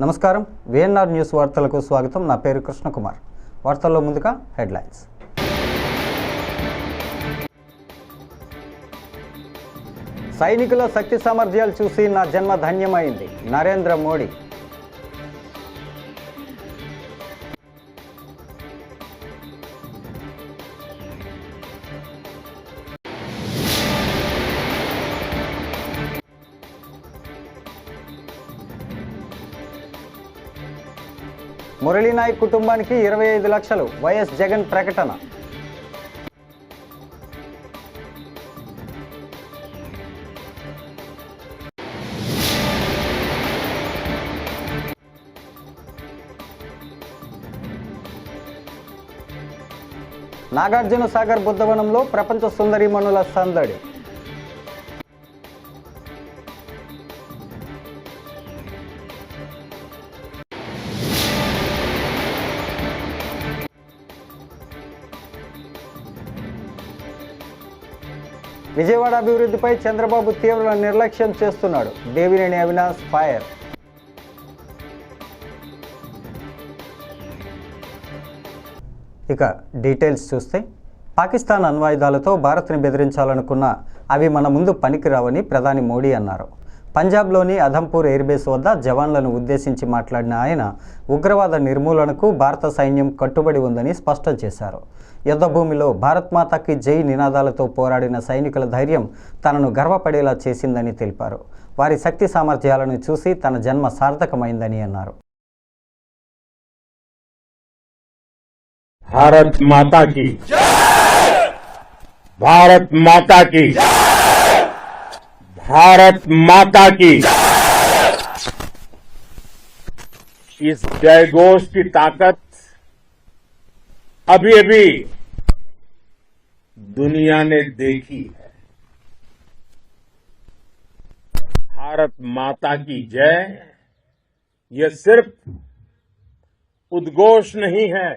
నమస్కారం. VNR news వార్తలకు స్వాగతం. నా పేరు కృష్ణకుమార్. వార్తల్లో ముందుగా హెడ్లైన్స్. సైనికుల శక్తి సామర్థ్యాలు చూసి నా జన్మ ధన్యమైంది. నరేంద్ర మోడీ. మురళీనాయక్ కుటుంబానికి ఇరవై ఐదు లక్షలు వైఎస్ జగన్ ప్రకటన. నాగార్జున సాగర్ బుద్ధవనంలో ప్రపంచ సుందరీమణుల సందడి. విజయవాడ అభివృద్ధిపై చంద్రబాబు తీవ్ర నిర్లక్ష్యం చేస్తున్నాడు. దేవినేని అవినాష్ ఫైర్. ఇక డీటెయిల్స్ చూస్తే పాకిస్తాన్ అణ్వాయుధాలతో భారత్ని బెదిరించాలనుకున్న అవి మన ముందు పనికిరావని ప్రధాని మోడీ అన్నారు. పంజాబ్లోని అధంపూర్ ఎయిర్బేస్ వద్ద జవాన్లను ఉద్దేశించి మాట్లాడిన ఆయన ఉగ్రవాద నిర్మూలనకు భారత సైన్యం కట్టుబడి ఉందని స్పష్టం చేశారు. యుద్ధభూమిలో భారత్ మాతాకి జై నినాదాలతో పోరాడిన సైనికుల ధైర్యం తనను గర్వపడేలా చేసిందని తెలిపారు. వారి శక్తి సామర్థ్యాలను చూసి తన జన్మ సార్థకమైందని అన్నారు. భారత్ మాతా భారత్ మాతా भारत माता की। इस जयघोष की ताकत अभी अभी दुनिया ने देखी है। भारत माता की जय, यह सिर्फ़ उद्घोष नहीं है।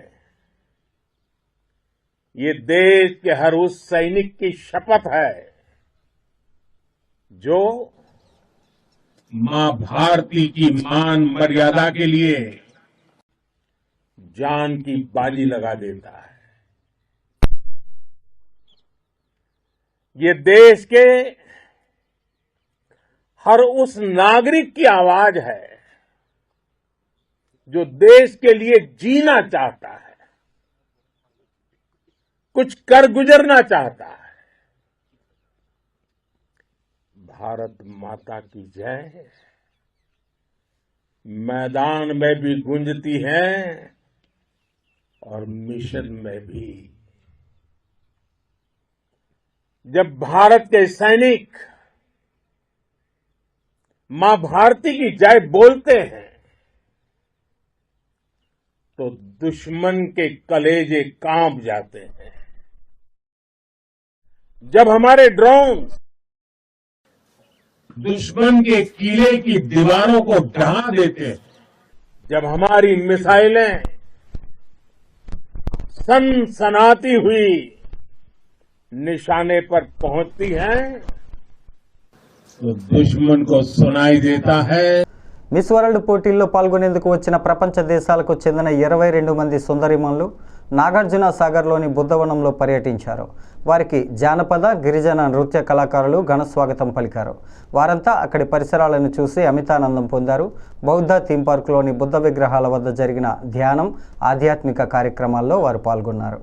ये देश के हर उस सैनिक की शपथ है। जो माँ भारती की मान मर्यादा के लिए जान की बाजी लगा देता है। ये देश के हर उस नागरिक की आवाज़ है जो देश के लिए जीना चाहता है, कुछ कर गुजरना चाहता है। भारत माता की जय मैदान में भी गूंजती है और मिशन में भी। जब भारत के सैनिक माँ भारती की जय बोलते हैं तो दुश्मन के कलेजे काँप जाते हैं। जब हमारे ड्रोन दुश्मन के किले की दीवारों को ढहा देते हैं जब हमारी मिसाइलें सनसनाती हुई निशाने पर पहुंचती हैं तो दुश्मन को सुनाई देता है మిస్ వరల్డ్ పోటీల్లో పాల్గొనేందుకు వచ్చిన ప్రపంచ దేశాలకు చెందిన ఇరవై రెండు మంది సుందరిమణులు నాగార్జున సాగర్లోని బుద్ధవనంలో పర్యటించారు వారికి జానపద గిరిజన నృత్య కళాకారులు ఘన స్వాగతం పలికారు. వారంతా అక్కడి పరిసరాలను చూసి అమితానందం పొందారు. బౌద్ధ థీమ్ పార్కులోని బుద్ధ విగ్రహాల వద్ద జరిగిన ధ్యానం ఆధ్యాత్మిక కార్యక్రమాల్లో వారు పాల్గొన్నారు.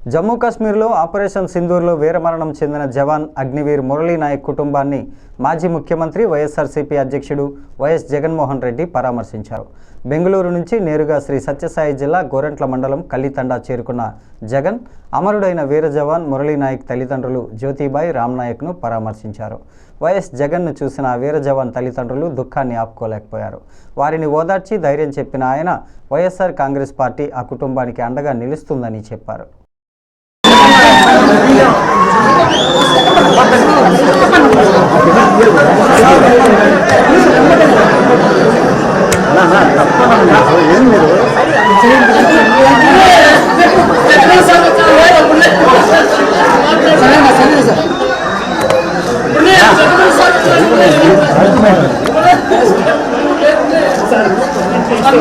జమ్మూ కాశ్మీర్లో ఆపరేషన్ సింధూర్లో వీరమరణం చెందిన జవాన్ అగ్నివీర్ మురళీ నాయక్ కుటుంబాన్ని మాజీ ముఖ్యమంత్రి వైఎస్ఆర్సీపీ అధ్యక్షుడు వైఎస్ జగన్మోహన్ రెడ్డి పరామర్శించారు. బెంగళూరు నుంచి నేరుగా శ్రీ సత్యసాయి జిల్లా గోరంట్ల మండలం కల్లితండా చేరుకున్న జగన్ అమరుడైన వీర జవాన్ మురళీ నాయక్ తల్లిదండ్రులు జ్యోతిబాయి రామ్నాయక్ను పరామర్శించారు. వైఎస్ జగన్ను చూసిన వీర జవాన్ తల్లిదండ్రులు దుఃఖాన్ని ఆపుకోలేకపోయారు. వారిని ఓదార్చి ధైర్యం చెప్పిన ఆయన వైఎస్ఆర్ కాంగ్రెస్ పార్టీ ఆ కుటుంబానికి అండగా నిలుస్తుందని చెప్పారు.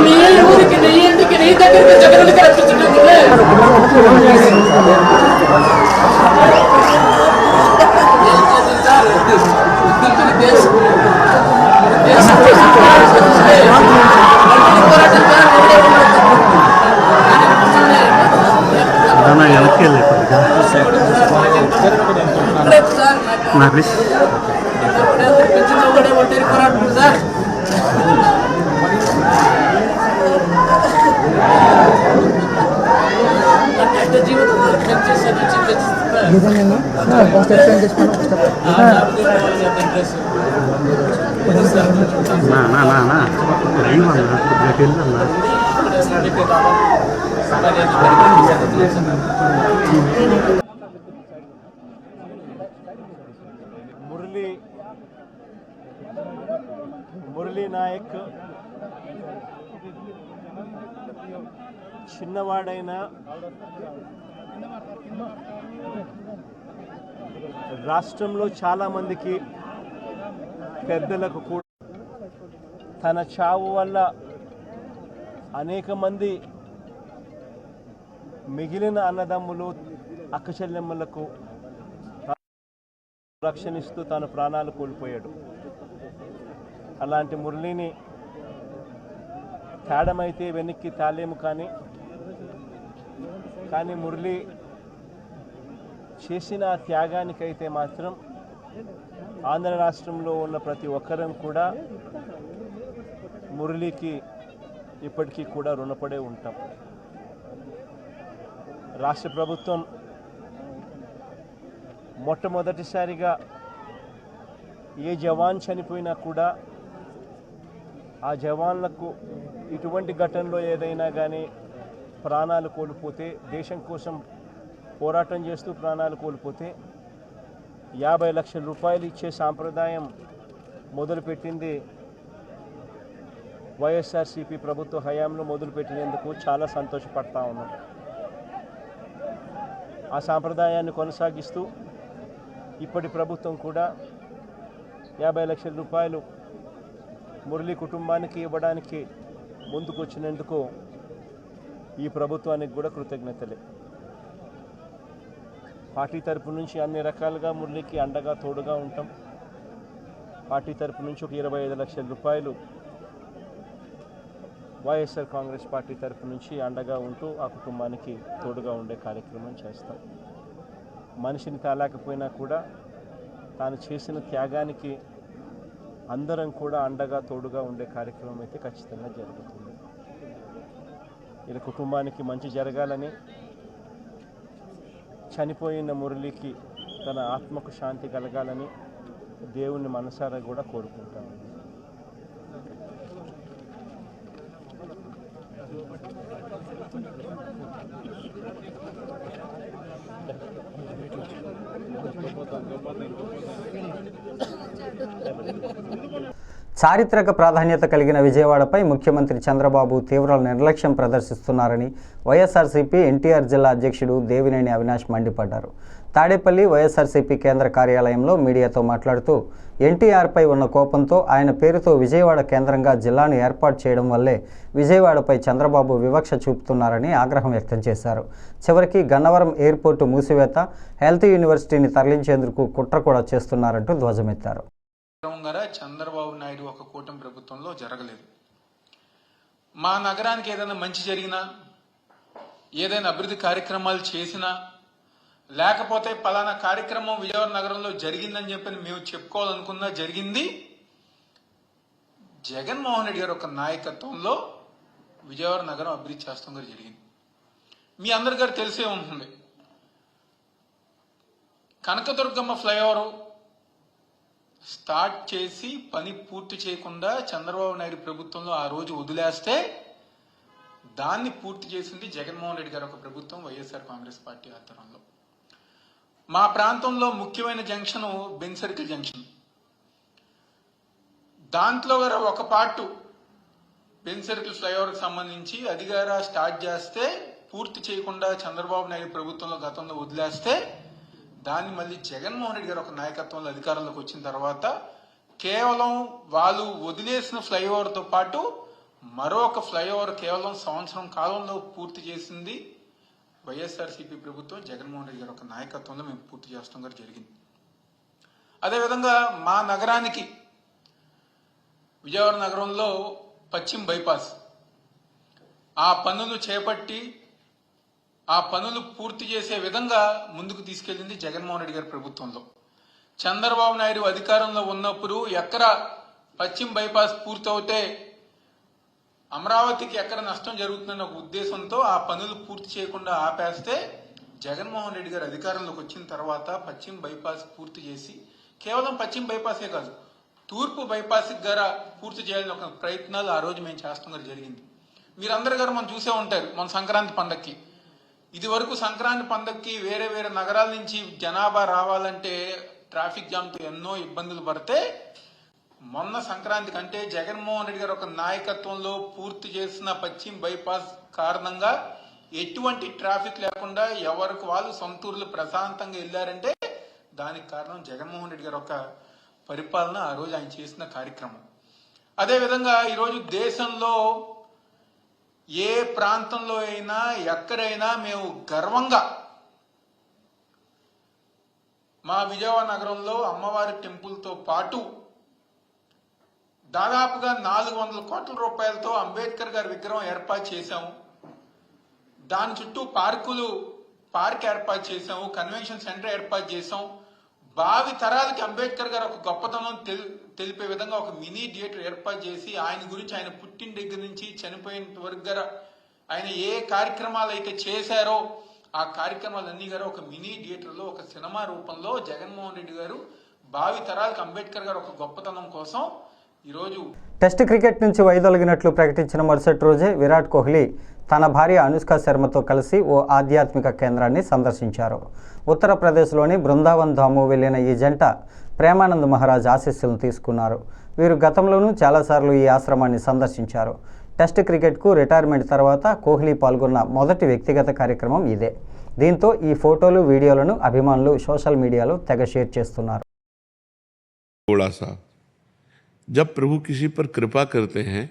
నీ ఊరికి నీ ఇంటికి నీ దగ్గరికి జగన్కి రప్పించడానికి దానా వెనక్కి వెళ్ళి కొద్దిగా నాకు సార్ జీవితం నా నా నా నా లైవ్ అన్నా కొద్దిగా వెళ్ళన్నా మురళీ మురళీ నాయక్ చిన్నవాడైనా రాష్ట్రంలో చాలామందికి పెద్దలకు కూడా తన చావు వల్ల అనేక మంది మిగిలిన అన్నదమ్ములు అక్కచెల్లెమ్మలకు రక్షణిస్తూ తాను ప్రాణాలు కోల్పోయాడు. అలాంటి మురళిని తేడమైతే వెనక్కి తాలేము కానీ కానీ మురళి చేసిన ఆ త్యాగానికైతే మాత్రం ఆంధ్ర రాష్ట్రంలో ఉన్న ప్రతి ఒక్కరం కూడా మురళికి ఇప్పటికీ కూడా రుణపడే ఉంటాం. రాష్ట్ర ప్రభుత్వం మొట్టమొదటిసారిగా ఏ జవాన్ చనిపోయినా కూడా ఆ జవాన్లకు ఇటువంటి ఘటనలో ఏదైనా కానీ ప్రాణాలు కోల్పోతే దేశం కోసం పోరాటం చేస్తూ ప్రాణాలు కోల్పోతే యాభై లక్షల రూపాయలు ఇచ్చే సాంప్రదాయం మొదలుపెట్టింది వైఎస్ఆర్సీపీ ప్రభుత్వ హయాంలో మొదలుపెట్టినందుకు చాలా సంతోషపడతా ఉన్నాం. ఆ సాంప్రదాయాన్ని కొనసాగిస్తూ ఇప్పటి ప్రభుత్వం కూడా యాభై లక్షల రూపాయలు మురళి కుటుంబానికి ఇవ్వడానికి ముందుకు వచ్చినందుకు ఈ ప్రభుత్వానికి కూడా కృతజ్ఞతలే. పార్టీ తరపు నుంచి అన్ని రకాలుగా మురళికి అండగా తోడుగా ఉంటాం. పార్టీ తరపు నుంచి ఒక ఇరవై ఐదు లక్షల రూపాయలు వైఎస్ఆర్ కాంగ్రెస్ పార్టీ తరపు నుంచి అండగా ఉంటూ ఆ కుటుంబానికి తోడుగా ఉండే కార్యక్రమం చేస్తాం. మనిషిని తాలేకపోయినా కూడా తాను చేసిన త్యాగానికి అందరం కూడా అండగా తోడుగా ఉండే కార్యక్రమం అయితే ఖచ్చితంగా జరుగుతుంది. ఇలా కుటుంబానికి మంచి జరగాలని చనిపోయిన మురళికి తన ఆత్మకు శాంతి కలగాలని దేవుణ్ణి మనసారా కూడా కోరుకుంటాను. చారిత్రక ప్రాధాన్యత కలిగిన విజయవాడపై ముఖ్యమంత్రి చంద్రబాబు తీవ్ర నిర్లక్ష్యం ప్రదర్శిస్తున్నారని వైఎస్ఆర్సీపీ ఎన్టీఆర్ జిల్లా అధ్యక్షుడు దేవినేని అవినాష్ మండిపడ్డారు. తాడేపల్లి వైఎస్ఆర్సీపీ కేంద్ర కార్యాలయంలో మీడియాతో మాట్లాడుతూ ఎన్టీఆర్పై ఉన్న కోపంతో ఆయన పేరుతో విజయవాడ కేంద్రంగా జిల్లాను ఏర్పాటు చేయడం వల్లే విజయవాడపై చంద్రబాబు వివక్ష చూపుతున్నారని ఆగ్రహం వ్యక్తం చేశారు. చివరికి గన్నవరం ఎయిర్పోర్టు మూసివేత హెల్త్ యూనివర్సిటీని తరలించేందుకు కుట్ర కూడా చేస్తున్నారంటూ ధ్వజమెత్తారు. గారా చంద్రబాబు నాయుడు ఒక కూటమి ప్రభుత్వంలో జరగలేదు. మా నగరానికి ఏదైనా మంచి జరిగినా ఏదైనా అభివృద్ధి కార్యక్రమాలు చేసినా లేకపోతే పలానా కార్యక్రమం విజయవాడ నగరంలో జరిగిందని చెప్పి మేము చెప్పుకోవాలనుకున్నా జరిగింది. జగన్మోహన్ రెడ్డి గారు ఒక నాయకత్వంలో విజయవాడ నగరం అభివృద్ధి చేస్తాం గారు జరిగింది. మీ అందరి గారు తెలిసే ఉంటుంది. కనకదుర్గమ్మ ఫ్లైఓవర్ స్టార్ట్ చేసి పని పూర్తి చేయకుండా చంద్రబాబు నాయుడు ప్రభుత్వంలో ఆ రోజు వదిలేస్తే దాన్ని పూర్తి చేసింది జగన్మోహన్ రెడ్డి గారు ఒక ప్రభుత్వం వైఎస్ఆర్ కాంగ్రెస్ పార్టీ ఆధ్వర్యంలో. మా ప్రాంతంలో ముఖ్యమైన జంక్షన్ బెన్ సర్కిల్ జంక్షన్. దాంట్లో గారు ఒక పార్టు బెన్ సర్కిల్ ఫ్లైఓవర్కి సంబంధించి అధికార స్టార్ట్ చేస్తే పూర్తి చేయకుండా చంద్రబాబు నాయుడు ప్రభుత్వంలో గతంలో వదిలేస్తే దాన్ని మళ్ళీ జగన్మోహన్ రెడ్డి గారు ఒక నాయకత్వంలో అధికారంలోకి వచ్చిన తర్వాత కేవలం వాళ్ళు వదిలేసిన ఫ్లైఓవర్తో పాటు మరొక ఫ్లైఓవర్ కేవలం సంవత్సరం కాలంలో పూర్తి చేసింది వైఎస్ఆర్సీపీ ప్రభుత్వం జగన్మోహన్ రెడ్డి గారి ఒక నాయకత్వంలో మేము పూర్తి చేస్తాం గారు జరిగింది. అదేవిధంగా మా నగరానికి విజయవాడ నగరంలో పశ్చిమ బైపాస్. ఆ పనులు చేపట్టి ఆ పనులు పూర్తి చేసే విధంగా ముందుకు తీసుకెళ్ళింది జగన్మోహన్ రెడ్డి గారి ప్రభుత్వంలో. చంద్రబాబు నాయుడు అధికారంలో ఉన్నప్పుడు ఎక్కడ పశ్చిమ బైపాస్ పూర్తవుతే అమరావతికి ఎక్కడ నష్టం జరుగుతుందన్న ఒక ఉద్దేశంతో ఆ పనులు పూర్తి చేయకుండా ఆపేస్తే జగన్మోహన్ రెడ్డి గారు అధికారంలోకి వచ్చిన తర్వాత పశ్చిమ బైపాస్ పూర్తి చేసి కేవలం పశ్చిమ బైపాసే కాదు తూర్పు బైపాస్ గారా పూర్తి చేయాలని ఒక ప్రయత్నాలు ఆ రోజు మేము చేస్తాం జరిగింది. మీరందరూ గారు మనం చూసే ఉంటారు మన సంక్రాంతి పండక్కి. ఇది వరకు సంక్రాంతి పండక్కి వేరే వేరే నగరాల నుంచి జనాభా రావాలంటే ట్రాఫిక్ జామ్తో ఎన్నో ఇబ్బందులు పడితే మొన్న సంక్రాంతి కంటే జగన్మోహన్ రెడ్డి గారు ఒక నాయకత్వంలో పూర్తి చేసిన పశ్చిమ బైపాస్ కారణంగా ఎటువంటి ట్రాఫిక్ లేకుండా ఎవరికి వాళ్ళు సొంతూరులు ప్రశాంతంగా వెళ్ళారంటే దానికి కారణం జగన్మోహన్ రెడ్డి గారు ఒక పరిపాలన ఆ రోజు ఆయన చేసిన కార్యక్రమం. అదేవిధంగా ఈరోజు దేశంలో ఏ ప్రాంతంలో అయినా ఎక్కడైనా మేము గర్వంగా మా విజయవాడ నగరంలో అమ్మవారి టెంపుల్తో పాటు దాదాపుగా నాలుగు వందల కోట్ల రూపాయలతో అంబేద్కర్ గారి విగ్రహం ఏర్పాటు చేశాము దాని చుట్టూ పార్కులు పార్క్ ఏర్పాటు చేశాము కన్వెన్షన్ సెంటర్ ఏర్పాటు చేసాం భావి తరాలకి అంబేద్కర్ గారు ఒక గొప్పతనం తెలి తెలిపే విధంగా ఒక మినీ థియేటర్ ఏర్పాటు చేసి ఆయన గురించి ఆయన పుట్టిన దగ్గర నుంచి చనిపోయిన వరకు గారు ఆయన ఏ కార్యక్రమాలు అయితే చేశారో ఆ కార్యక్రమాలన్నీ గారు ఒక మినీ థియేటర్లో ఒక సినిమా రూపంలో జగన్మోహన్ రెడ్డి గారు భావి తరాలకు అంబేద్కర్ గారు ఒక గొప్పతనం కోసం టెస్ట్ క్రికెట్ నుంచి వైదొలగినట్లు ప్రకటించిన మరుసటి రోజే విరాట్ కోహ్లీ తన భార్య అనుష్క శర్మతో కలిసి ఓ ఆధ్యాత్మిక కేంద్రాన్ని సందర్శించారు. ఉత్తరప్రదేశ్లోని బృందావన్ ధాము వెళ్ళిన ఈ జంట ప్రేమానంద్ మహారాజ్ ఆశీస్సులను తీసుకున్నారు. వీరు గతంలోనూ చాలాసార్లు ఈ ఆశ్రమాన్ని సందర్శించారు. టెస్ట్ క్రికెట్కు రిటైర్మెంట్ తర్వాత కోహ్లీ పాల్గొన్న మొదటి వ్యక్తిగత కార్యక్రమం ఇదే. దీంతో ఈ ఫోటోలు వీడియోలను అభిమానులు సోషల్ మీడియాలో తెగ షేర్ చేస్తున్నారు. जब प्रभु किसी पर कृपा करते हैं,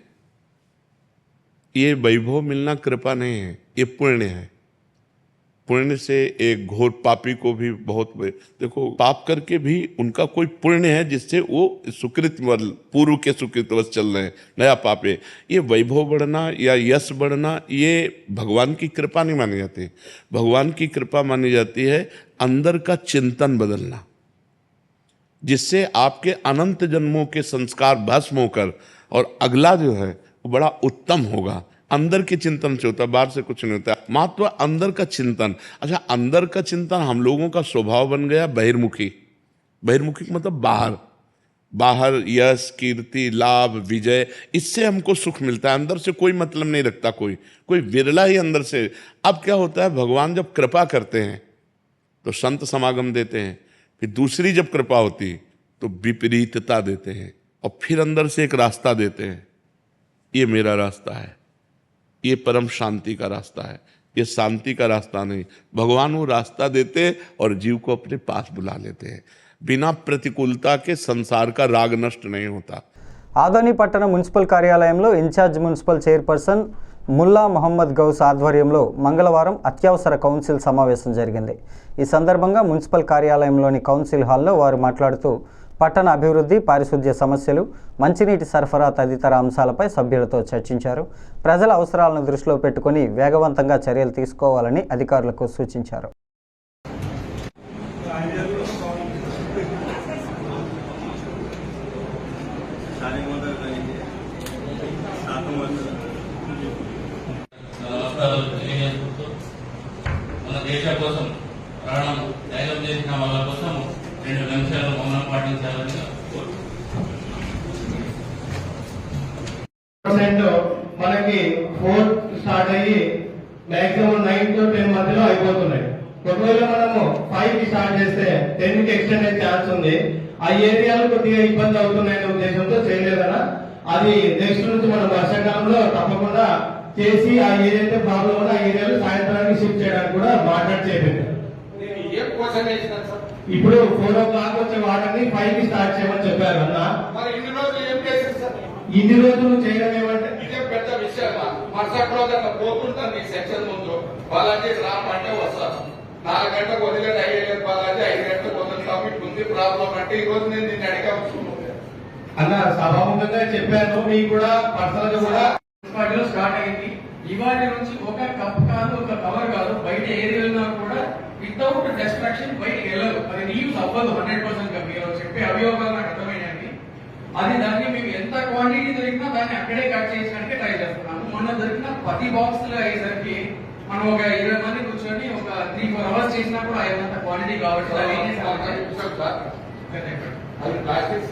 ये वैभव मिलना कृपा नहीं है, ये पुण्य है। पुण्य से एक घोर पापी को भी बहुत देखो, पाप करके भी उनका कोई पुण्य है जिससे वो सुकृत पूर्व के सुकृत सुकृतवश चल रहे हैं, नया पाप है। ये वैभव बढ़ना या यश बढ़ना, ये भगवान की कृपा नहीं मानी जाती। भगवान की कृपा मानी जाती है अंदर का चिंतन बदलना। जिससे आपके अनंत जन्मों के संस्कार भस्म होकर और अगला जो है, वो बड़ा उत्तम होगा। अंदर के चिंतन से होता है, बाहर से कुछ नहीं होता। महत्व अंदर का चिंतन। अच्छा अंदर का चिंतन हम लोगों का स्वभाव बन गया बहिर्मुखी। बहिर्मुखी मतलब बाहर। बाहर यश, कीर्ति, लाभ, विजय, इससे हमको सुख मिलता है। अंदर से कोई मतलब नहीं रखता कोई। कोई विरला ही अंदर से। अब क्या होता है, भगवान जब कृपा करते हैं तो संत समागम देते हैं। फिर दूसरी जब कृपा होती तो विपरीतता देते हैं और फिर अंदर से एक रास्ता देते हैं। ये मेरा रास्ता है। ये परम शांति का रास्ता है। ये शांति का रास्ता नहीं। भगवान वो रास्ता देते और जीव को अपने पास बुला लेते हैं। बिना प्रतिकूलता के संसार का राग नष्ट नहीं होता। ఆదోని పట్టణ మున్సిపల్ కార్యాలయంలో incharge municipal chairperson Mulla Mohammed Gouse ఆధ్వర్యంలో మంగళవారం అత్యవసర కౌన్సిల్ సమావేశం జరిగింది. ఈ సందర్భంగా మున్సిపల్ కార్యాలయంలోని కౌన్సిల్ హాల్లో వారు మాట్లాడుతూ పట్టణ అభివృద్ధి పారిశుద్ధ్య సమస్యలు మంచినీటి సరఫరా తదితర అంశాలపై సభ్యులతో చర్చించారు. ప్రజల అవసరాలను దృష్టిలో పెట్టుకుని వేగవంతంగా చర్యలు తీసుకోవాలని అధికారులకు సూచించారు నమస్కారాలు తెలియజేసుకుంటూ మన దేశం కోసం ప్రాణం త్యాగం చేసిన వాళ్ళ కోసం రెండు నిమిషాలు మౌనం పాటించాలని పర్సెంట్ మనకి ఫోర్ స్టార్ట్ అయ్యి మాక్సిమం నైన్ టు టెన్ మధ్యలో అయిపోతున్నాయి. ఒకవేళ మనము ఫైవ్కి స్టార్ట్ చేస్తే టెన్కి ఎక్స్టెండ్ అయ్యే ఛాన్స్ ఉంది. ఆ ఏరియాలు కొద్దిగా ఇబ్బంది అవుతున్నాయనే ఉద్దేశంతో చేయలేదనా అది నెక్స్ట్ నుంచి మనం వర్షాకాలంలో తప్పకుండా చేసి ఆ ఏదైతే ప్రాబ్లం ఉందో ఆ ఏరియాలో సాయంత్రానికి షిఫ్ట్ చేయడానికి కూడా మాట్లాడి సార్? ఇప్పుడు ఫోర్ ఓ క్లాక్ వచ్చే వాటర్ని ఫైవ్కి స్టార్ట్ చేయమని చెప్పారు అన్న. మరి ఇన్ని రోజులు చేయడం ఏమంటే? ఇదే పెద్ద విషయం మరుసటి రోజు అట్లా పోతుంటాను నీకు సెక్షన్ ముందు వాళ్ళంటే రామంటే వస్తాను. నాలుగు గంటలకు వదిలేదు గంటలకు వాళ్ళంటే ఐదు గంటలకు వదులుతాం ఇటు ఉంది ప్రాబ్లం అంటే ఈ రోజు నేను నిన్ను అడిగాను అన్న సభాముఖంగా చెప్పాను మీకు కూడా పర్సనల్గా కూడా మున్సిపాలిటీలో స్టార్ట్ అయింది. ఇవాళ నుంచి ఒక కప్ కాదు ఒక కవర్ కాదు బయట ఏది వెళ్ళినా కూడా వితౌట్ డిస్ట్రాక్షన్ బయటికి వెళ్ళదు అది రీయూస్ అవ్వదు హండ్రెడ్ పర్సెంట్గా మీరు చెప్పే అభియోగాలు నాకు అర్థమైనవి అది దాన్ని మేము ఎంత దాన్ని అక్కడే కట్ చేసినట్టుగా ట్రై చేస్తున్నాము మొన్న దొరికిన పది బాక్సులు అయ్యేసరికి మనం ఒక ఇరవై మంది కూర్చొని ఒక త్రీ ఫోర్ అవర్స్ చేసినా కూడా అయినంత క్వాంటిటీ కాబట్టి అది ప్లాస్టిక్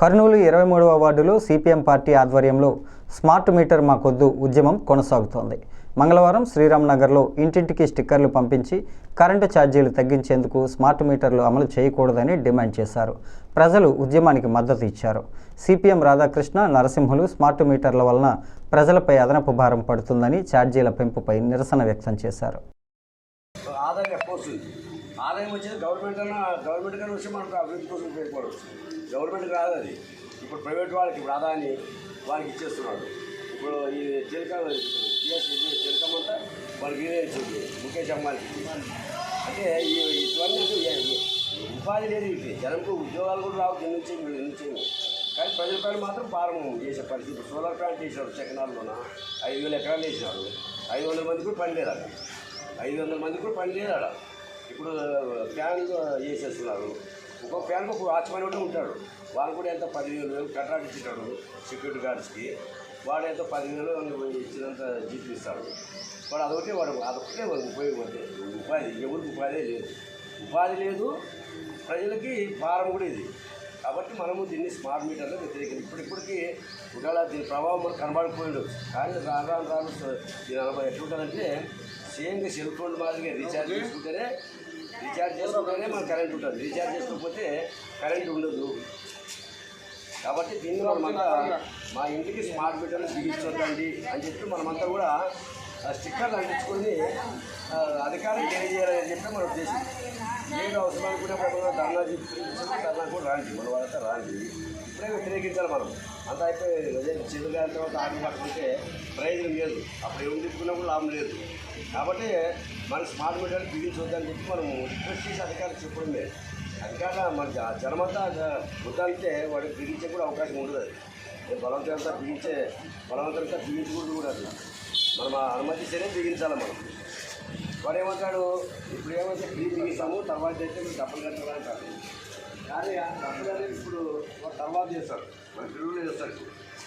కర్నూలు ఇరవై మూడవ వార్డులో సిపిఎం పార్టీ ఆధ్వర్యంలో స్మార్ట్ మీటర్ మాకొద్దు ఉద్యమం కొనసాగుతోంది. మంగళవారం శ్రీరామ్నగర్లో ఇంటింటికి స్టిక్కర్లు పంపించి కరెంటు ఛార్జీలు తగ్గించేందుకు స్మార్ట్ మీటర్లు అమలు చేయకూడదని డిమాండ్ చేశారు. ప్రజలు ఉద్యమానికి మద్దతు ఇచ్చారు. సిపిఎం రాధాకృష్ణ నరసింహులు స్మార్ట్ మీటర్ల వలన ప్రజలపై అదనపు భారం పడుతుందని ఛార్జీల పెంపుపై నిరసన వ్యక్తం చేశారు. ఆదాయం వచ్చేది గవర్నమెంట్ అన్న గవర్నమెంట్ కానీ వచ్చి మనకు అభివృద్ధి కోసం ఉపయోగపడవచ్చు గవర్నమెంట్ రాదు అది. ఇప్పుడు ప్రైవేట్ వాళ్ళకి ఇప్పుడు ఆదాయాన్ని వాళ్ళకి ఇచ్చేస్తున్నాడు ఇప్పుడు ఈ టెలికాం జిఎస్ వాళ్ళకి ఇదే ముఖేష్ అంబానీ అంటే ఇటువంటి ఉపాధి లేదు ఇది జనంకు ఉద్యోగాలు కూడా రావు దీని నుంచి వీళ్ళ నుంచి కానీ ప్రజల పైన మాత్రం భారం చేసే పరిస్థితి సోలార్ ప్లాంట్ చేసినారు సెకండాల్లోన ఐదు వేల ఎకరాలు వేసినారు ఐదు వందల మంది కూడా పని లేదు అక్కడ ఐదు వందల మంది కూడా పని లేదు అక్కడ ఇప్పుడు ఫ్యాన్ వేసేస్తున్నారు ఒక్కొక్క ఫ్యాన్కి ఒక వాచ్మెన్ కూడా ఉంటాడు వాళ్ళు కూడా ఎంత పదివేలు వేలు సెక్యూరిటీ గార్డ్స్కి వాడు ఎంత పదివేలు ఇచ్చినంత జీతం ఇస్తాడు. వాడు అదొకటే వాడు అదొకటే వాడు ఉపయోగపడే ఉపాధి ఎవరికి ఉపాధి లేదు. ఉపాధి లేదు ప్రజలకి భారం కూడా ఇది. కాబట్టి మనము దీన్ని స్మార్ట్ మీటర్లో వ్యతిరేకించి ఇప్పటిప్పటికీ ఒకవేళ దీని ప్రభావం మనకు కనబడిపోయాడు కానీ రాను రాను రాను దీని అనుభవం ఎట్లుంటుందంటే సేమ్గా సెల్ ఫోన్ మాదిరిగా రీఛార్జ్ చేసుకుంటేనే రీఛార్జ్ చేసుకుంటేనే మనకు కరెంట్ ఉంటుంది. రీఛార్జ్ చేసుకోకపోతే కరెంట్ ఉండదు. కాబట్టి దీన్ని మళ్ళీ మా ఇంటికి స్మార్ట్ మీటర్లు బిగించొద్దండి అని చెప్పి మనమంతా కూడా స్టిక్కర్లు అంటించుకొని అధికారులు తెలియజేయాలని చెప్పి మన ఉద్దేశం. ఏది అవసరం అనుకున్నప్పుడు ధర్నా ధర్నా కూడా రాండి మన వాళ్ళంతా రాండి. ఇప్పుడే వ్యతిరేకించాలి మనం. అంతా అయిపోయి చేతులు తర్వాత ఆగి పట్టుకుంటే ప్రయోజనం లేదు. అప్పుడు ఏం తిప్పుకున్నా కూడా లాభం లేదు. కాబట్టి మన స్మార్ట్ మీటర్లు బిగించొద్దని చెప్పి మనం రిక్వెస్ట్ చేసి అధికారులు చెప్పడం లేదు అధికారులు మన జనమంతా వద్దంటే వాడికి బిగించే కూడా అవకాశం ఉండదు బలవంతంగా బిగించే బలవంతంగా బిగించకూడదు కూడా అట్లా మనం ఆ అనుమతిస్తేనే బిగించాలి మనం. వాడు ఏమంటాడు ఇప్పుడు ఏమంటే ఫ్రీ బిగిస్తాము తర్వాత అయితే మీరు డబ్బులు కట్టాలి అంటారు కానీ ఆ డబ్బులు అనేది ఇప్పుడు తర్వాత చేస్తారు. మన పిల్లలు చేస్తారు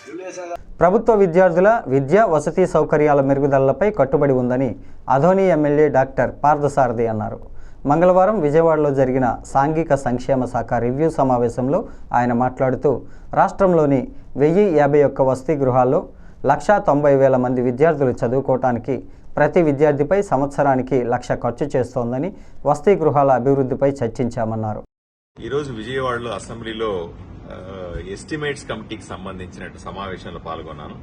పిల్లలు చేశాక ప్రభుత్వ విద్యార్థుల విద్య వసతి సౌకర్యాల మెరుగుదలపై కట్టుబడి ఉందని అధోని ఎమ్మెల్యే డాక్టర్ పార్థసారథి అన్నారు. మంగళవారం విజయవాడలో జరిగిన సాంఘిక సంక్షేమ శాఖ రివ్యూ సమావేశంలో ఆయన మాట్లాడుతూ రాష్ట్రంలోని వెయ్యి యాభై ఒక్క వసతి గృహాల్లో లక్షా తొంభై వేల మంది విద్యార్థులు చదువుకోవటానికి ప్రతి విద్యార్థిపై సంవత్సరానికి లక్ష ఖర్చు చేస్తోందని వసతి గృహాల అభివృద్ధిపై చర్చించామన్నారు. ఈరోజు విజయవాడలో అసెంబ్లీలో ఎస్టిమేట్స్ కమిటీకి సంబంధించిన సమావేశంలో పాల్గొన్నాను.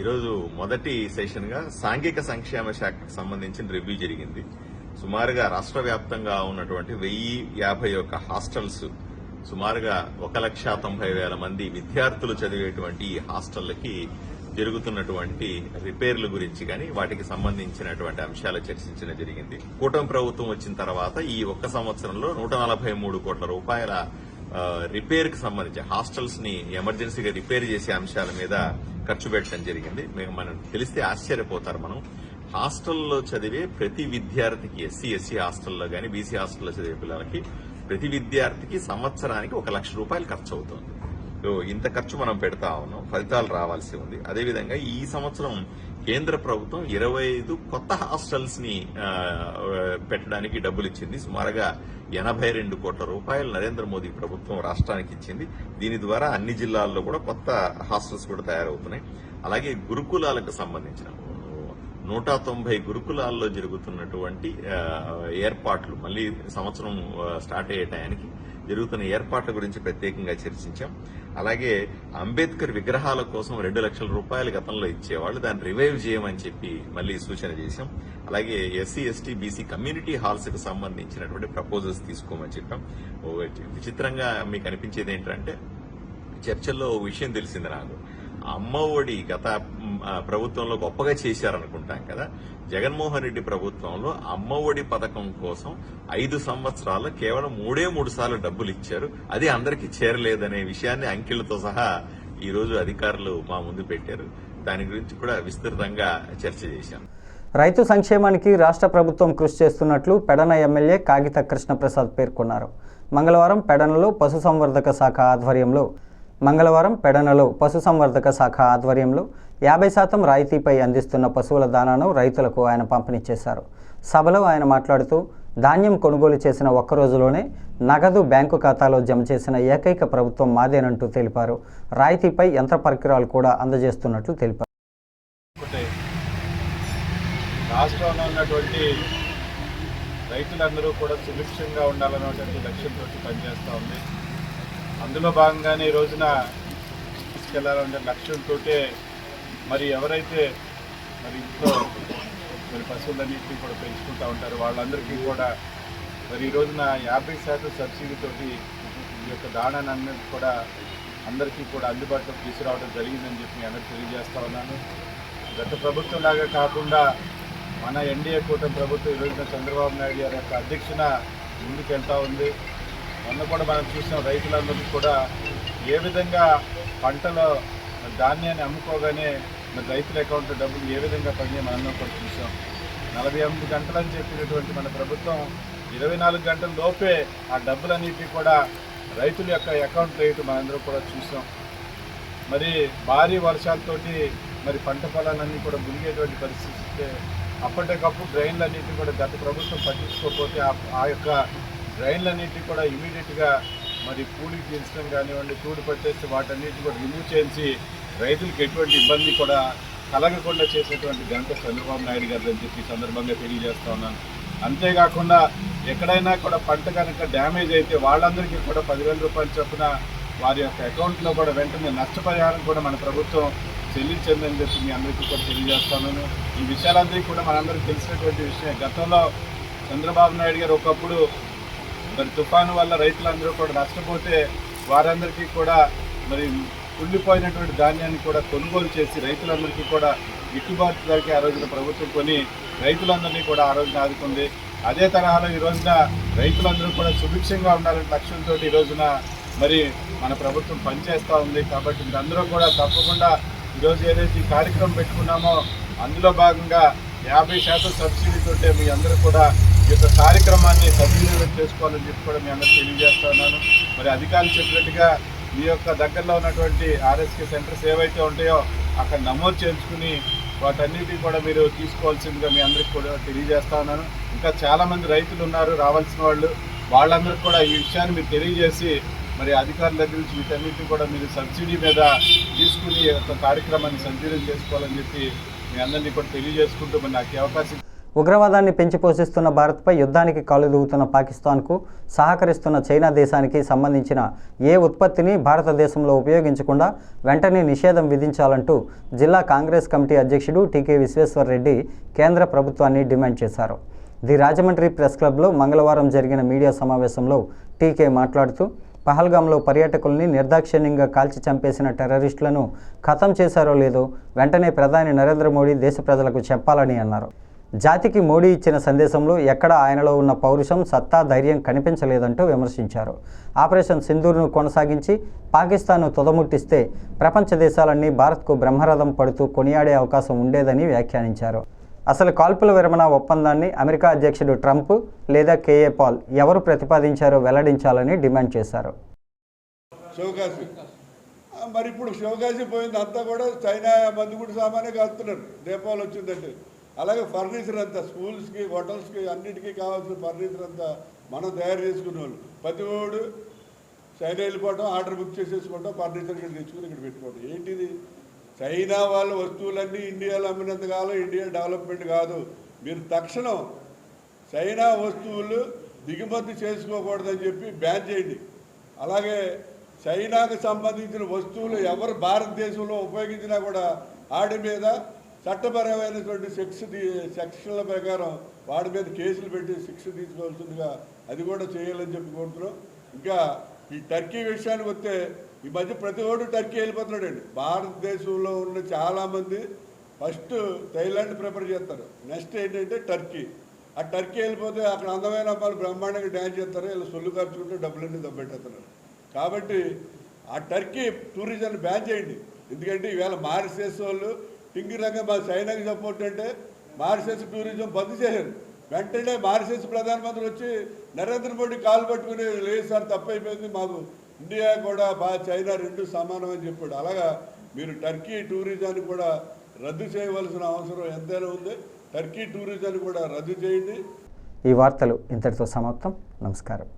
ఈరోజు మొదటి సెషన్గా సాంఘిక సంక్షేమ శాఖకు సంబంధించిన రివ్యూ జరిగింది. సుమారుగా రాష్ట్ర వ్యాప్తంగా ఉన్నటువంటి వెయ్యి యాభై ఒక్క హాస్టల్స్ సుమారుగా ఒక లక్ష తొంభై వేల మంది విద్యార్థులు చదివేటువంటి ఈ హాస్టళ్ళకి జరుగుతున్నటువంటి రిపేర్ల గురించి కానీ వాటికి సంబంధించినటువంటి అంశాలు చర్చించడం జరిగింది. కూటమి ప్రభుత్వం వచ్చిన తర్వాత ఈ ఒక్క సంవత్సరంలో నూట నలభై మూడు కోట్ల రూపాయల రిపేర్కి సంబంధించి హాస్టల్స్ని ఎమర్జెన్సీగా రిపేర్ చేసే అంశాల మీద ఖర్చు పెట్టడం జరిగింది. మేము మనం తెలిస్తే ఆశ్చర్యపోతారు మనం. హాస్టల్లో చదివే ప్రతి విద్యార్థికి ఎస్సీ ఎస్సీ హాస్టల్లో కానీ బీసీ హాస్టల్లో చదివే పిల్లలకి ప్రతి విద్యార్థికి సంవత్సరానికి ఒక లక్ష రూపాయలు ఖర్చు అవుతుంది సో ఇంత ఖర్చు మనం పెడతా ఉన్నాం ఫలితాలు రావాల్సి ఉంది. అదేవిధంగా ఈ సంవత్సరం కేంద్ర ప్రభుత్వం ఇరవై ఐదు కొత్త హాస్టల్స్ని పెట్టడానికి డబ్బులు ఇచ్చింది. సుమారుగా ఎనభై రెండు కోట్ల రూపాయలు నరేంద్ర మోదీ ప్రభుత్వం రాష్ట్రానికి ఇచ్చింది. దీని ద్వారా అన్ని జిల్లాల్లో కూడా కొత్త హాస్టల్స్ కూడా తయారవుతున్నాయి. అలాగే గురుకులాలకు సంబంధించిన నూట తొంభై గురుకులాల్లో జరుగుతున్నటువంటి ఏర్పాట్లు మళ్ళీ సంవత్సరం స్టార్ట్ అయ్యే టయానికి జరుగుతున్న ఏర్పాట్ల గురించి ప్రత్యేకంగా చర్చించాం. అలాగే అంబేద్కర్ విగ్రహాల కోసం రెండు లక్షల రూపాయలు గతంలో ఇచ్చేవాళ్ళు దాన్ని రివైవ్ చేయమని చెప్పి మళ్ళీ సూచన చేశాం. అలాగే ఎస్సీ ఎస్టీ బీసీ కమ్యూనిటీ హాల్స్కు సంబంధించినటువంటి ప్రపోజల్స్ తీసుకోమని చెప్పాం. ఓ విచిత్రంగా మీకు అనిపించేది ఏంటంటే చర్చల్లో ఓ విషయం తెలిసింది నాకు. అమ్మ ఒడి గత ప్రభుత్వంలో గొప్పగా చేశారనుకుంటాం కదా. జగన్మోహన్ రెడ్డి ప్రభుత్వంలో అమ్మ ఒడి పథకం కోసం ఐదు సంవత్సరాలు కేవలం మూడే మూడు సార్లు డబ్బులు ఇచ్చారు. అది అందరికీ చేరలేదనే విషయాన్ని అంకెలతో సహా ఈ రోజు అధికారులు మా ముందు పెట్టారు. దాని గురించి కూడా విస్తృతంగా చర్చ చేశాం. రైతు సంక్షేమానికి రాష్ట్ర ప్రభుత్వం కృషి చేస్తున్నట్లు పెడన ఎమ్మెల్యే కాగిత కృష్ణప్రసాద్ పేర్కొన్నారు. మంగళవారం పెడనలో పశుసంవర్ధక శాఖ ఆధ్వర్యంలో మంగళవారం పెడనలో పశుసంవర్ధక శాఖ ఆధ్వర్యంలో యాభై శాతం రాయితీపై అందిస్తున్న పశువుల దానాను రైతులకు ఆయన పంపిణీ చేశారు సభలో ఆయన మాట్లాడుతూ ధాన్యం కొనుగోలు చేసిన ఒక్క రోజులోనే నగదు బ్యాంకు ఖాతాలో జమ చేసిన ఏకైక ప్రభుత్వం మాదేనంటూ తెలిపారు. రాయితీపై యంత్ర పరికరాలు కూడా అందజేస్తున్నట్లు తెలిపారు. రాష్ట్రంలో ఉన్నటువంటి రైతులందరూ కూడా సుభిక్షంగా ఉండాలన్నటువంటి లక్ష్యంతో పనిచేస్తూ ఉంది. అందులో భాగంగానే ఈ రోజున తీసుకెళ్ళాలనే లక్ష్యంతో మరి ఎవరైతే మరి ఇంట్లో మరి పశువులన్నింటినీ కూడా పెంచుకుంటూ ఉంటారు వాళ్ళందరికీ కూడా మరి ఈ రోజున యాభై శాతం సబ్సిడీతోటి ఈ యొక్క దాణాన్ని కూడా అందరికీ కూడా అందుబాటులోకి తీసుకురావడం జరిగిందని చెప్పి నేను అందరికీ తెలియజేస్తా ఉన్నాను. గత ప్రభుత్వం లాగా కాకుండా మన ఎన్డీఏ కూటమి ప్రభుత్వం ఈరోజున రోజున చంద్రబాబు నాయుడు గారి యొక్క అధ్యక్షన ముందుకు ఉంది. మొన్న కూడా మనం చూసాం రైతులందరికీ కూడా ఏ విధంగా పంటలో ధాన్యాన్ని అమ్ముకోగానే మన రైతుల అకౌంట్లో డబ్బులు ఏ విధంగా పడినాయి మనందరం కూడా చూసాం. నలభై ఎనిమిది గంటలని చెప్పినటువంటి మన ప్రభుత్వం ఇరవై నాలుగు గంటల లోపే ఆ డబ్బులన్నిటి కూడా రైతుల యొక్క అకౌంట్ రేటు మనందరం కూడా చూసాం. మరి భారీ వర్షాలతోటి మరి పంట పొలాలన్నీ కూడా మునిగేటువంటి పరిస్థితి వస్తే అప్పటికప్పుడు డ్రైన్లన్నింటినీ కూడా గత ప్రభుత్వం పట్టించుకోకపోతే ఆ యొక్క డ్రైన్లన్నింటినీ కూడా ఇమీడియట్గా మరి కూలీ తీర్చడం కానివ్వండి తూడు పట్టేస్తే వాటన్నిటిని కూడా రిమూవ్ చేసి రైతులకు ఎటువంటి ఇబ్బంది కూడా కలగకుండా చేసేటువంటి గంట చంద్రబాబు నాయుడు గారు అని చెప్పి సందర్భంగా తెలియజేస్తా ఉన్నాను. అంతేకాకుండా ఎక్కడైనా కూడా పంట కనుక డ్యామేజ్ అయితే వాళ్ళందరికీ కూడా పదివేల రూపాయలు చొప్పున వారి యొక్క అకౌంట్లో కూడా వెంటనే నష్టపరిహారం కూడా మన ప్రభుత్వం చెల్లించిందని చెప్పి మీ అందరికీ కూడా తెలియజేస్తున్నాను ఈ విషయాలందరికీ కూడా మనందరికీ తెలిసినటువంటి విషయం గతంలో చంద్రబాబు నాయుడు గారు ఒకప్పుడు మరి తుఫాను వల్ల రైతులందరూ కూడా నష్టపోతే వారందరికీ కూడా మరి కుళ్ళిపోయినటువంటి ధాన్యాన్ని కూడా కొనుగోలు చేసి రైతులందరికీ కూడా గిట్టుబాటు ధరకి ఆ రోజున ప్రభుత్వం కొని రైతులందరినీ కూడా ఆ రోజున ఆదుకుంది. అదే తరహాలో ఈ రోజున రైతులందరూ కూడా సుభిక్షంగా ఉండాలనే లక్ష్యంతో ఈ రోజున మరి మన ప్రభుత్వం పనిచేస్తూ ఉంది. కాబట్టి మీరందరూ కూడా తప్పకుండా ఈరోజు ఏదైతే ఈ కార్యక్రమం పెట్టుకున్నామో అందులో భాగంగా యాభై శాతం సబ్సిడీతోటే మీ అందరూ కూడా ఈ యొక్క కార్యక్రమాన్ని సద్వినియోగం చేసుకోవాలని చెప్పి కూడా మీ అందరూ తెలియజేస్తున్నాను. మరి అధికారులు చెప్పినట్టుగా మీ యొక్క దగ్గరలో ఉన్నటువంటి ఆర్ఎస్కే సెంటర్స్ ఏవైతే ఉంటాయో అక్కడ నమోదు చేయించుకుని వాటన్నిటిని కూడా మీరు తీసుకోవాల్సిందిగా మీ అందరికి కూడా తెలియజేస్తా ఉన్నాను ఇంకా చాలామంది రైతులు ఉన్నారు రావాల్సిన వాళ్ళు. వాళ్ళందరికీ కూడా ఈ విషయాన్ని మీరు తెలియజేసి మరి అధికారుల దగ్గర నుంచి వీటన్నిటిని కూడా మీరు సబ్సిడీ మీద తీసుకుని ఈ యొక్క కార్యక్రమాన్ని సద్వినియోగం చేసుకోవాలని చెప్పి మీ అందరినీ కూడా తెలియజేసుకుంటూ మరి నాకు అవకాశం ఉగ్రవాదాన్ని పెంచి పోషిస్తున్న భారత్పై యుద్ధానికి కాలు దూగుతున్న పాకిస్తాన్కు సహకరిస్తున్న చైనా దేశానికి సంబంధించిన ఏ ఉత్పత్తిని భారతదేశంలో ఉపయోగించకుండా వెంటనే నిషేధం విధించాలంటూ జిల్లా కాంగ్రెస్ కమిటీ అధ్యక్షుడు టీకే విశ్వేశ్వరరెడ్డి కేంద్ర ప్రభుత్వాన్ని డిమాండ్ చేశారు. ది రాజమండ్రి ప్రెస్ క్లబ్లో మంగళవారం జరిగిన మీడియా సమావేశంలో టీకే మాట్లాడుతూ పహల్గాంలో పర్యాటకుల్ని నిర్దాక్షిణ్యంగా కాల్చి చంపేసిన టెర్రరిస్టులను ఖతం చేశారో లేదో వెంటనే ప్రధాని నరేంద్ర మోడీ దేశ ప్రజలకు చెప్పాలని అన్నారు. జాతికి మోడీ ఇచ్చిన సందేశంలో ఎక్కడ ఆయనలో ఉన్న పౌరుషం సత్తా ధైర్యం కనిపించలేదంటూ విమర్శించారు. ఆపరేషన్ సింధూర్ను కొనసాగించి పాకిస్తాన్ను తుదముట్టిస్తే ప్రపంచ దేశాలన్నీ భారత్కు బ్రహ్మరథం పడుతూ కొనియాడే అవకాశం ఉండేదని వ్యాఖ్యానించారు. అసలు కాల్పుల విరమణ ఒప్పందాన్ని అమెరికా అధ్యక్షుడు ట్రంప్ లేదా కేఏ పాల్ ఎవరు ప్రతిపాదించారో వెల్లడించాలని డిమాండ్ చేశారు. మరి ఇప్పుడు శివకాశి పోయింది అంతా కూడా చైనా మందుగుడి సామానే కాస్తున్నారు దీపావళి వచ్చిందంటే. అలాగే ఫర్నిచర్ అంతా స్కూల్స్కి హోటల్స్కి అన్నిటికీ కావాల్సిన ఫర్నిచర్ అంతా మనం తయారు చేసుకునే వాళ్ళు. ప్రతి ఓడు చైనా వెళ్ళిపోవడం ఆర్డర్ బుక్ చేసేసుకోవడం ఫర్నిచర్ ఇక్కడ తెచ్చుకుని ఇక్కడ పెట్టుకోవడం ఏంటిది? చైనా వాళ్ళ వస్తువులన్నీ ఇండియాలో అమ్మినంత కాలం ఇండియా డెవలప్మెంట్ కాదు. మీరు తక్షణం చైనా వస్తువులు దిగుమతి చేసుకోకూడదని చెప్పి బ్యాన్ చేయండి. అలాగే చైనాకు సంబంధించిన వస్తువులు ఎవరు భారతదేశంలో ఉపయోగించినా కూడా వాడి మీద చట్టపరమైనటువంటి శిక్ష తీ- సెక్షన్ల ప్రకారం వాడి మీద కేసులు పెట్టి శిక్ష తీసుకోవాల్సిందిగా అది కూడా చేయాలని చెప్పి కోరుతున్నాం. ఇంకా ఈ టర్కీ విషయానికి వస్తే ఈ మధ్య ప్రతి ఓడు టర్కీ వెళ్ళిపోతున్నాడండి. భారతదేశంలో ఉన్న చాలామంది ఫస్ట్ థైలాండ్ ప్రిఫర్ చేస్తారు. నెక్స్ట్ ఏంటంటే టర్కీ ఆ టర్కీ వెళ్ళిపోతే అక్కడ అందమైన అమ్మాయిలు బ్రహ్మాండంగా డ్యాన్స్ చేస్తారు. వీళ్ళు సొల్లు ఖర్చుకుంటే డబ్బులన్నీ దబ్బెట్టేస్తున్నారు. కాబట్టి ఆ టర్కీ టూరిజాన్ని బ్యాన్ చేయండి. ఎందుకంటే ఈవేళ మారిసేస్ వాళ్ళు టింగి రంగం మా చైనాకి సపోర్ట్ అంటే మారిషస్ టూరిజం బంద్ చేశారు వెంటనే మారిషస్ ప్రధానమంత్రి వచ్చి నరేంద్ర మోడీ కాలు పట్టుకుని లేదు సార్ తప్పైపోయింది మాకు. ఇండియా కూడా బా చైనా రెండు సమానం అని చెప్పాడు. అలాగా మీరు టర్కీ టూరిజాన్ని కూడా రద్దు చేయవలసిన అవసరం ఎంతైనా ఉంది. టర్కీ టూరిజాన్ని కూడా రద్దు చేయండి. ఈ వార్తలు ఇంతటితో సమాప్తం. నమస్కారం.